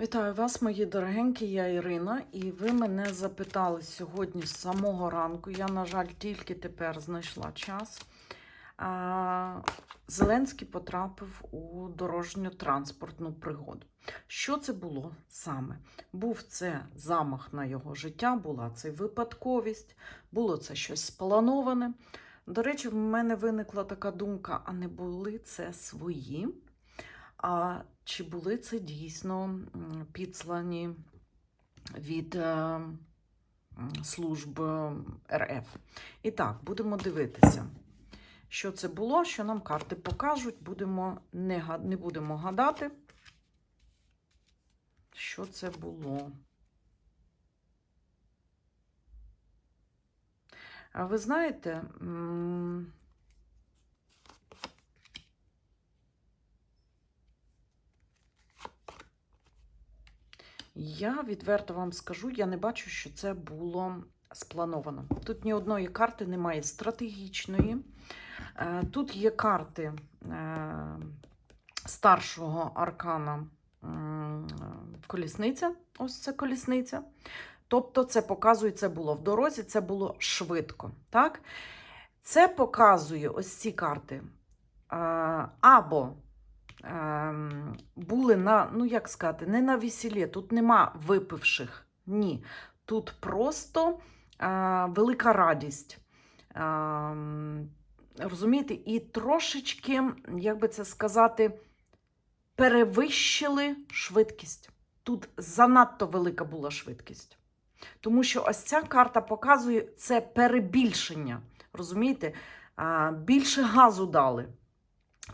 Вітаю вас, мої дорогенькі, я Ірина, і ви мене запитали сьогодні з самого ранку. Я, на жаль, тільки тепер знайшла час. А, Зеленський потрапив у дорожньо-транспортну пригоду. Що це було саме? Був це замах на його життя, була це випадковість, було це щось сплановане. До речі, в мене виникла така думка: а не були це свої? А чи були це дійсно підслані від е, служб е, РФ? І так, будемо дивитися, що це було, що нам карти покажуть. Будемо не, не будемо гадати, що це було. Ви знаєте, Я відверто вам скажу, я не бачу, що це було сплановано. Тут ні одної карти немає стратегічної. Е, Тут є карти е, старшого аркана колісниця. Ось це колісниця. Тобто, це показує, це було в дорозі, це було швидко. Так? Це показує ось ці карти. е, Або були на, ну як сказати, не на весіллі, тут нема випивших. Ні. Тут просто е, велика радість. Ем, розумієте, і трошечки, як би це сказати, перевищили швидкість. Тут занадто велика була швидкість. Тому що ось ця карта показує це перебільшення. Розумієте? А, більше газу дали.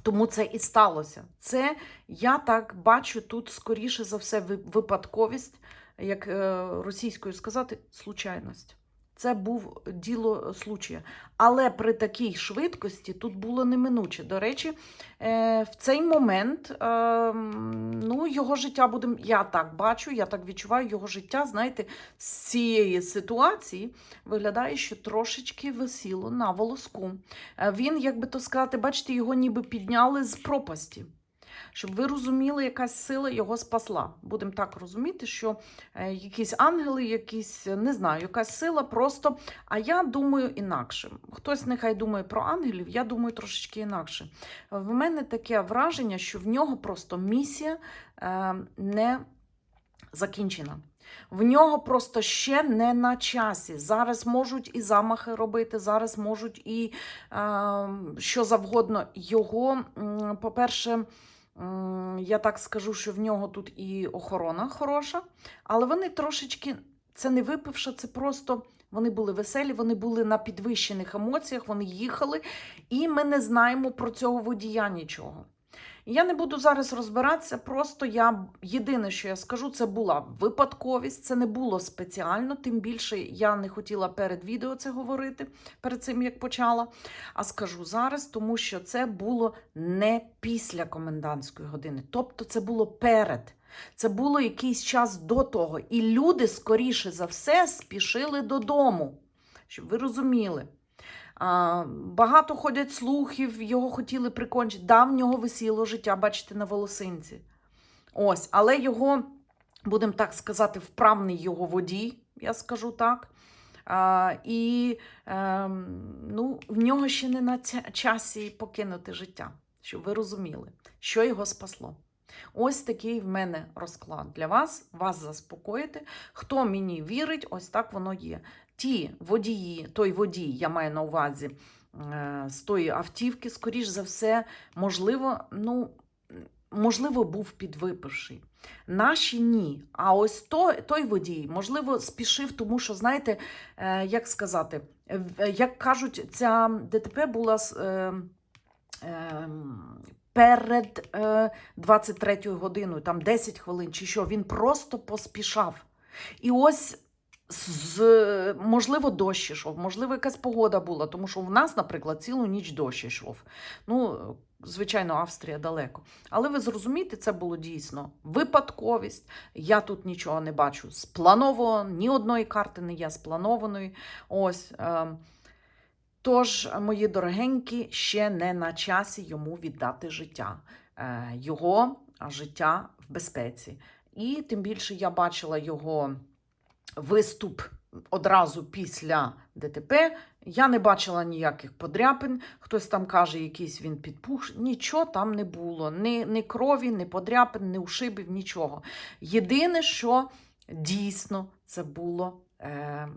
Тому це і сталося. Це я так бачу тут, скоріше за все, ви- випадковість, як е, російською сказати, случайність. Це був діло случая. Але при такій швидкості тут було неминуче. До речі, е, в цей момент е, ну, його життя буде, я так бачу, я так відчуваю, його життя, знаєте, з цієї ситуації виглядає, що трошечки висіло на волоску. Е, Він, як би то сказати, бачите, його ніби підняли з пропасті. Щоб ви розуміли, якась сила його спасла. Будемо так розуміти, що е, якісь ангели, якісь, не знаю, якась сила просто. А я думаю інакше. Хтось нехай думає про ангелів, я думаю трошечки інакше. В мене таке враження, що в нього просто місія е, не закінчена. В нього просто ще не на часі. Зараз можуть і замахи робити, зараз можуть і е, що завгодно. Його, по-перше, я так скажу, що в нього тут і охорона хороша, але вони трошечки, це не випивши, це просто вони були веселі, вони були на підвищених емоціях, вони їхали, і ми не знаємо про цього водія нічого. Я не буду зараз розбиратися, просто я єдине, що я скажу, це була випадковість, це не було спеціально, тим більше я не хотіла перед відео це говорити, перед цим як почала. А скажу зараз, тому що це було не після комендантської години, тобто це було перед. Це було якийсь час до того. І люди, скоріше за все, спішили додому, щоб ви розуміли. Багато ходять слухів, його хотіли прикончити. Да, в нього висіло життя, бачите, на волосинці. Ось, але його, будемо так сказати, вправний його водій, я скажу так. А, і ем, ну, в нього ще не на часі покинути життя, щоб ви розуміли, що його спасло. Ось такий в мене розклад для вас, вас заспокоїти. Хто мені вірить, ось так воно є. Ті водії, той водій, я маю на увазі е, з тої автівки, скоріш за все, можливо, ну, можливо, був підвипивший. Наші ні. А ось той, той водій, можливо, спішив, тому що, знаєте, е, як сказати, як кажуть, ця ДТП була. Е, е, Перед е, 23 годиною, там 10 хвилин чи що, він просто поспішав. І ось з, можливо, дощ ішов, можливо, якась погода була, тому що в нас, наприклад, цілу ніч дощ йшов. Ну, звичайно, Австрія далеко. Але ви зрозумієте, це було дійсно випадковість. Я тут нічого не бачу сплановано, ні одної карти не є спланованої. Ось. Е, Тож, мої дорогенькі, ще не на часі йому віддати життя, Е, його життя в безпеці. І тим більше я бачила його виступ одразу після ДТП. Я не бачила ніяких подряпин. Хтось там каже, якийсь він підпух. Нічого там не було. Ні, ні крові, ні подряпин, ні ушибів, нічого. Єдине, що дійсно це було е,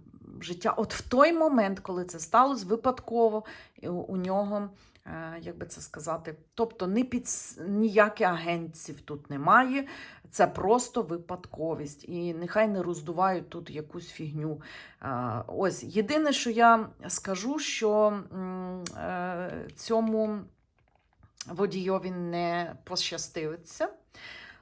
життя. От в той момент, коли це сталося, випадково у, у нього, е, як би це сказати, тобто ні під, ніяких агентів тут немає. Це просто випадковість. І нехай не роздувають тут якусь фігню. Ось єдине, що я скажу, що е, цьому водійові не пощаститься.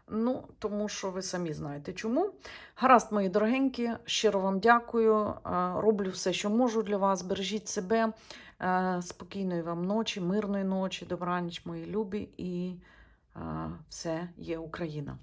Ну, тому що ви самі знаєте чому. Гаразд, мої дорогенькі, щиро вам дякую. Роблю все, що можу для вас. Бережіть себе. Спокійної вам ночі, мирної ночі, добраніч, мої любі, і все є Україна.